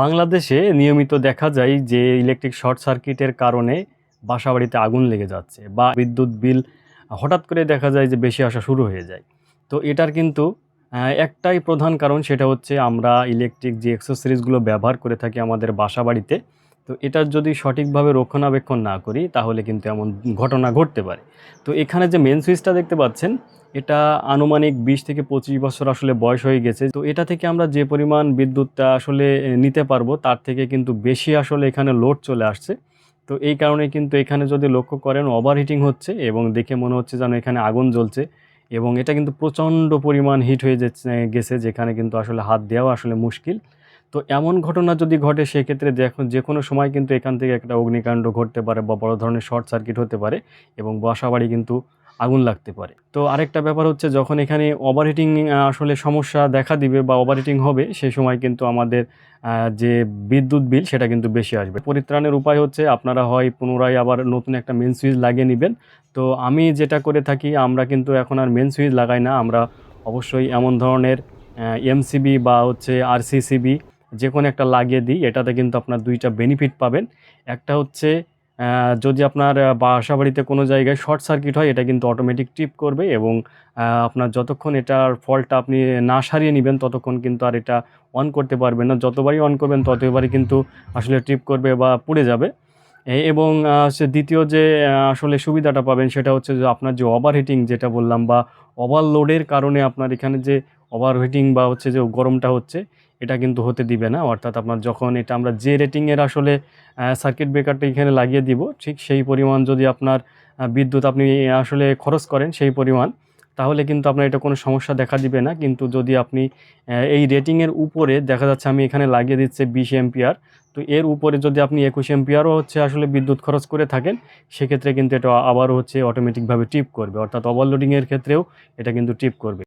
বাংলাদেশে নিয়মিত দেখা যায় যে ইলেকট্রিক শর্ট সার্কিটের কারণে বাসাবাড়িতে আগুন লেগে যাচ্ছে বা বিদ্যুৎ বিল, হঠাৎ করে দেখা যায় যে বেশি আসা শুরু হয়ে যায়। তো এটার কিন্তু একটাই প্রধান কারণ সেটা হচ্ছে আমরা ইলেকট্রিক যে অ্যাক্সেসরিজগুলো ব্যবহার করে থাকি আমাদের বাসাবাড়িতে, তো এটার যদি সঠিকভাবে রক্ষণাবেক্ষণ না করি তাহলে কিন্তু এমন ঘটনা ঘটতে পারে। তো এখানে যে মেন সুইচটা দেখতে পাচ্ছেন এটা আনুমানিক বিশ থেকে পঁচিশ বছর আসলে বয়স হয়ে গেছে। তো এটা থেকে আমরা যে পরিমাণ বিদ্যুৎটা আসলে নিতে পারব, তার থেকে কিন্তু বেশি আসলে এখানে লোড চলে আসছে। তো এই কারণে কিন্তু এখানে যদি লক্ষ্য করেন ওভারহিটিং হচ্ছে এবং দেখে মনে হচ্ছে যেন এখানে আগুন জ্বলছে এবং এটা কিন্তু প্রচণ্ড পরিমাণ হিট হয়ে গেছে, যেখানে কিন্তু আসলে হাত দেওয়া আসলে মুশকিল। তো এমন ঘটনা যদি ঘটে, সেক্ষেত্রে যে কোনো সময় কিন্তু এখান থেকে একটা অগ্নিকাণ্ড ঘটতে পারে বা বড় ধরনের শর্ট সার্কিট হতে পারে এবং বাসাবাড়ি কিন্তু আগুন লাগতে পারে। তো আরেকটা ব্যাপার হচ্ছে যখন এখানে ওভারহিটিং আসলে সমস্যা দেখা দিবে বা ওভারহিটিং হবে সেই সময় কিন্তু আমাদের যে বিদ্যুৎ বিল, সেটা কিন্তু বেশি আসবে। পরিত্রাণের উপায় হচ্ছে আপনারা হয় পুনরায় আবার নতুন একটা মেন সুইচ লাগিয়ে নেবেন। তো আমি যেটা করে থাকি, আমরা কিন্তু এখন আর মেন সুইচ লাগাই না। আমরা অবশ্যই এমন ধরনের এমসিবি বা হচ্ছে আরসিসিবি যে কোনো একটা লাগিয়ে দিই। এটাতে কিন্তু আপনার দুইটা বেনিফিট পাবেন। একটা হচ্ছে যদি আপনার বাসা বাড়িতে কোনো জায়গায় শর্ট সার্কিট হয়, এটা কিন্তু অটোমেটিক টিপ করবে এবং আপনার যতক্ষণ এটার ফলটা আপনি না সারিয়ে নেবেন, ততক্ষণ কিন্তু আর এটা অন করতে পারবেন না। যতবারই অন করবেন, ততবারই কিন্তু আসলে ট্রিপ করবে বা পুড়ে যাবে। এবং সে দ্বিতীয় যে আসলে সুবিধাটা পাবেন, সেটা হচ্ছে যে আপনার যে ওভারহিটিং যেটা বললাম বা ওভারলোডের কারণে আপনার এখানে যে ওভারহিটিং বা হচ্ছে যে গরমটা হচ্ছে এটা কিন্তু হতে দিবে না। অর্থাৎ আপনার যখন এটা আমরা যে রেটিংয়ের আসলে সার্কিট ব্রেকারটা এখানে লাগিয়ে দিব, ঠিক সেই পরিমাণ যদি আপনার বিদ্যুৎ আপনি আসলে খরচ করেন সেই পরিমাণ, তাহলে কিন্তু আপনার এটা কোনো সমস্যা দেখা দিবে না। কিন্তু যদি আপনি এই রেটিংয়ের উপরে, দেখা যাচ্ছে আমি এখানে লাগিয়ে দিচ্ছে বিশ এম্পিয়ার তো এর উপরে যদি আপনি একুশ এম্পিয়ারও হচ্ছে আসলে বিদ্যুৎ খরচ করে থাকেন, সেক্ষেত্রে কিন্তু এটা আবারও হচ্ছে অটোমেটিকভাবে টিপ করবে। অর্থাৎ ওভারলোডিংয়ের ক্ষেত্রেও এটা কিন্তু টিপ করবে।